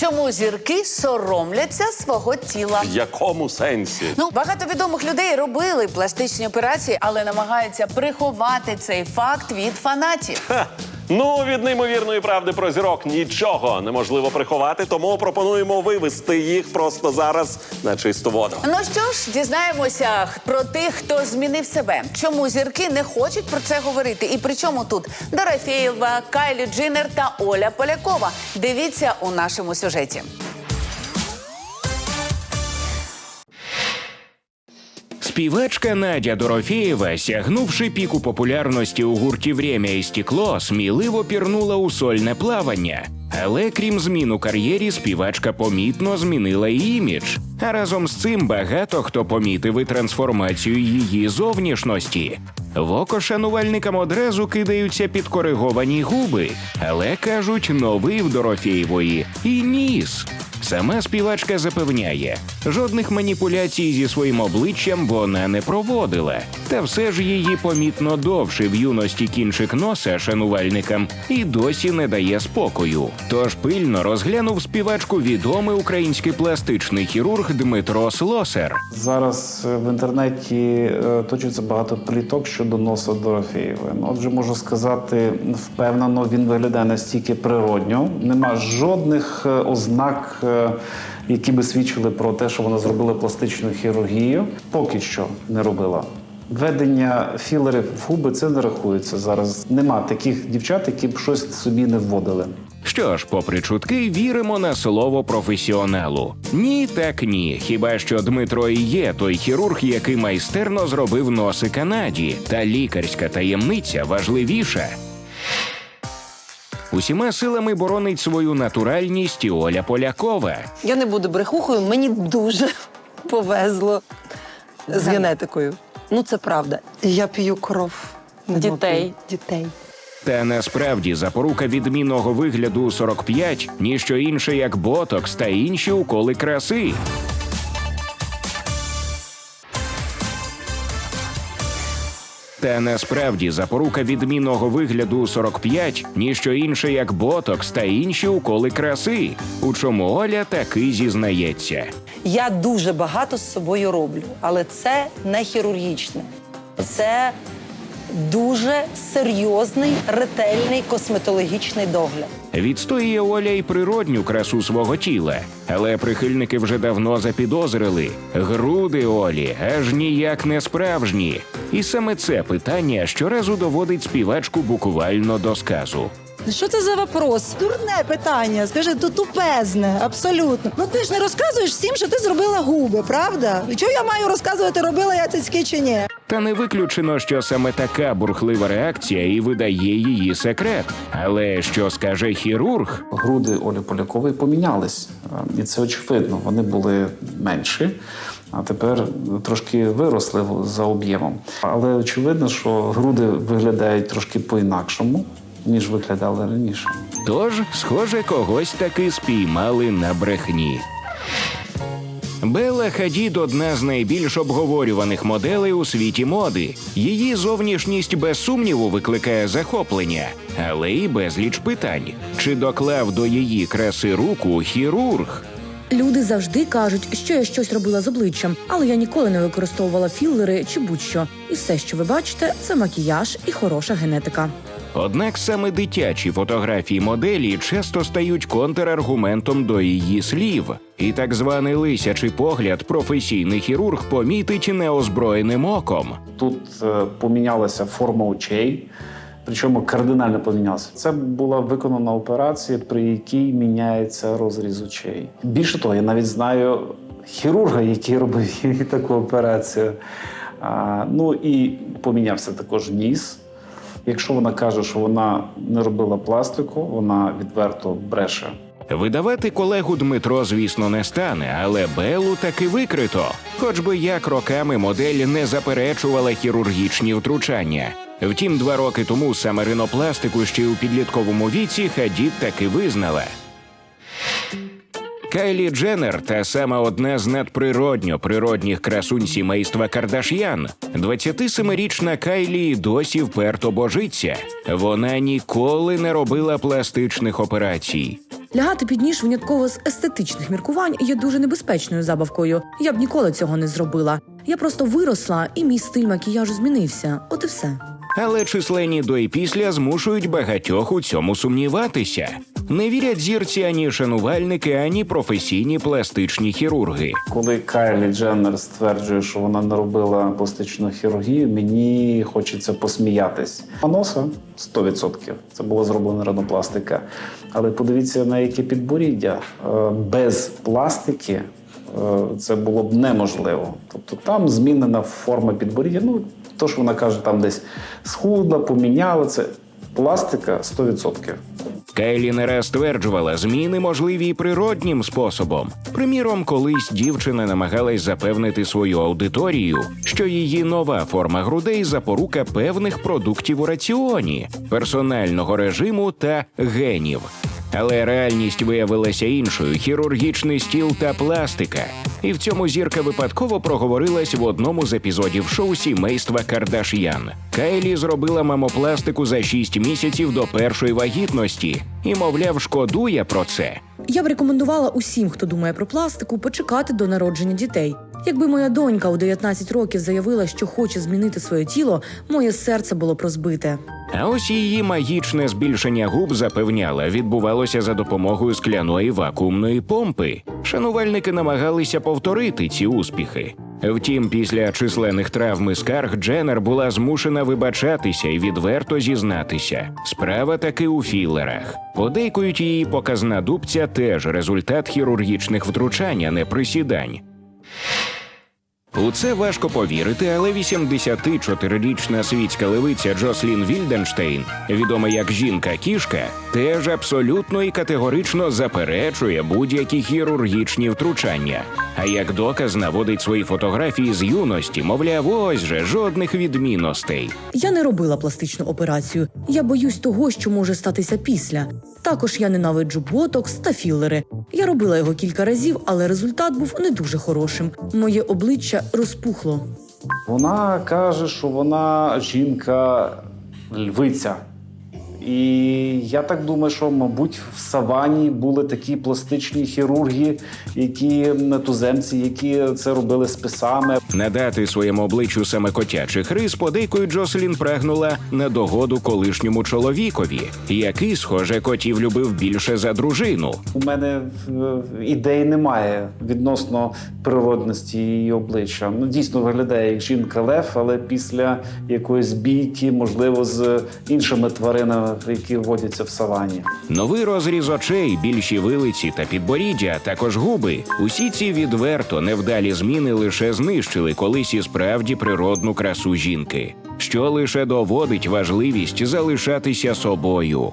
Чому зірки соромляться свого тіла? В якому сенсі? Ну, багато відомих людей робили пластичні операції, але намагаються приховати цей факт від фанатів. Ха. Ну, від неймовірної правди про зірок нічого неможливо приховати, тому пропонуємо вивести їх просто зараз на чисту воду. Ну що ж, дізнаємося про тих, хто змінив себе. Чому зірки не хочуть про це говорити? І при чому тут Дорофєєва, Кайлі Джиннер та Оля Полякова? Дивіться у нашому сюжеті. Співачка Надя Дорофєєва, сягнувши піку популярності у гурті «Время і стекло, сміливо пірнула у сольне плавання. Але крім змін у кар'єрі, співачка помітно змінила і імідж. А разом з цим багато хто помітив і трансформацію її зовнішності. В око шанувальникам одразу кидаються підкориговані губи, але кажуть, новий в Дорофєєвої і ніс. Сама співачка запевняє, жодних маніпуляцій зі своїм обличчям вона не проводила. Та все ж її помітно довше в юності кінчик носа шанувальникам і досі не дає спокою. Тож пильно розглянув співачку відомий український пластичний хірург Дмитро Слосер. Зараз е, в інтернеті е, точиться багато пліток щодо носа Дорофєєвої. Ну, отже, можу сказати, впевнено, він виглядає настільки природньо. Нема жодних е, ознак, які би свідчили про те, що вона зробила пластичну хірургію. Поки що не робила. Введення філерів в губи це не рахується зараз. Нема таких дівчат, які б щось собі не вводили. Що ж, попри чутки, віримо на слово професіоналу. Ні, так ні. Хіба що Дмитро і є той хірург, який майстерно зробив носи Канаді, та лікарська таємниця важливіша. Усіма силами боронить свою натуральність і Оля Полякова. Я не буду брехухою, мені дуже повезло з генетикою. Ну, це правда. Я п'ю кров Дітей. Дітей. Та насправді запорука відмінного вигляду у 45 – ніщо інше, як ботокс та інші уколи краси. Та насправді запорука відмінного вигляду у 45 – ніщо інше, як ботокс та інші уколи краси. У чому Оля таки зізнається. Я дуже багато з собою роблю, але це не хірургічне. Це дуже серйозний, ретельний косметологічний догляд. Відстоює Оля й природню красу свого тіла, але прихильники вже давно запідозрили. Груди Олі аж ніяк не справжні. І саме це питання щоразу доводить співачку буквально до сказу. Що це за вопрос? Дурне питання. Скажи, то тупезне, абсолютно. Ну ти ж не розказуєш всім, що ти зробила губи, правда? І чого я маю розказувати, робила я цицьки чи ні? Та не виключено, що саме така бурхлива реакція і видає її секрет. Але що скаже хірург? груди Олі Полякової помінялись. І це очевидно. Вони були менші, а тепер трошки виросли за об'ємом. Але очевидно, що груди виглядають трошки по-інакшому, ніж виглядали раніше. Тож, схоже, когось таки спіймали на брехні. Белла Хадід одна з найбільш обговорюваних моделей у світі моди. Її зовнішність без сумніву викликає захоплення, але й безліч питань. Чи доклав до її краси руку хірург? Люди завжди кажуть, що я щось робила з обличчям, але я ніколи не використовувала філери чи будь-що. І все, що ви бачите, це макіяж і хороша генетика. Однак саме дитячі фотографії моделі часто стають контраргументом до її слів. І так званий лисячий погляд професійний хірург помітить неозброєним оком. Тут е, помінялася форма очей, причому кардинально помінялася. Це була виконана операція, при якій міняється розріз очей. Більше того, я навіть знаю хірурга, який робив таку операцію. А, ну і помінявся також ніс. Якщо вона каже, що вона не робила пластику, вона відверто бреше. Видавати колегу Дмитро, звісно, не стане, але Белу таки викрито. Хоч би як роками модель не заперечувала хірургічні втручання. Втім, два роки тому саме ринопластику ще у підлітковому віці Хадід таки визнала. Кайлі Дженнер та сама одна з надприродньо природніх красунь сімейства Кардаш'ян. 27-річна Кайлі досі вперто божиться. Вона ніколи не робила пластичних операцій. Лягати під ніж винятково з естетичних міркувань є дуже небезпечною забавкою. Я б ніколи цього не зробила. Я просто виросла, і мій стиль макіяжу змінився. От і все. Але численні до і після змушують багатьох у цьому сумніватися. Не вірять зірці ані шанувальники, ані професійні пластичні хірурги. Коли Кайлі Дженнер стверджує, що вона не робила пластичну хірургію, мені хочеться посміятись. А носа 100%. Це була зроблена ринопластика. Але подивіться на яке підборіддя. Е, Без пластики е, це було б неможливо. Тобто там змінена форма підборіддя. Ну, то, що вона каже, там десь схудла, поміняла це. Пластика 100%. Кайлі не раз стверджувала, зміни можливі і природнім способом. Приміром, колись дівчина намагалась запевнити свою аудиторію, що її нова форма грудей запорука певних продуктів у раціоні, персонального режиму та генів. Але реальність виявилася іншою: хірургічний стіл та пластика. І в цьому зірка випадково проговорилась в одному з епізодів шоу сімейства Кардаш'ян. Кайлі зробила мамопластику за 6 місяців до першої вагітності і, мовляв, шкодує про це. Я б рекомендувала усім, хто думає про пластику, почекати до народження дітей. Якби моя донька у 19 років заявила, що хоче змінити своє тіло, моє серце було б розбите. А ось її магічне збільшення губ запевняла, відбувалося за допомогою скляної вакуумної помпи. Шанувальники намагалися повторити ці успіхи. Втім, після численних травм і скарг Дженнер була змушена вибачатися і відверто зізнатися. Справа таки у філерах. Подейкують її показна дубця теж результат хірургічних втручань, а не присідань. У це важко повірити, але 84-річна світська левиця Джослін Вільденштейн, відома як жінка-кішка, теж абсолютно і категорично заперечує будь-які хірургічні втручання. А як доказ наводить свої фотографії з юності, мовляв, ось же жодних відмінностей. Я не робила пластичну операцію. Я боюсь того, що може статися після. Також я ненавиджу ботокс та філери. Я робила його кілька разів, але результат був не дуже хорошим. Моє обличчя розпухло. Вона каже, що вона жінка львиця. І я так думаю, що, мабуть, в савані були такі пластичні хірурги, які туземці, які це робили списами. Надати своєму обличчю саме котячих рис подейкою Джоселін прагнула на догоду колишньому чоловікові, який, схоже, котів любив більше за дружину. У мене е, ідей немає відносно природності її обличчя. Ну, дійсно виглядає як жінка лев, але після якоїсь бійки, можливо, з іншими тваринами, які вводяться в савані. Новий розріз очей, більші вилиці та підборіддя, також губи. Усі ці відверто невдалі зміни лише знищили колись і справді природну красу жінки, що лише доводить важливість залишатися собою.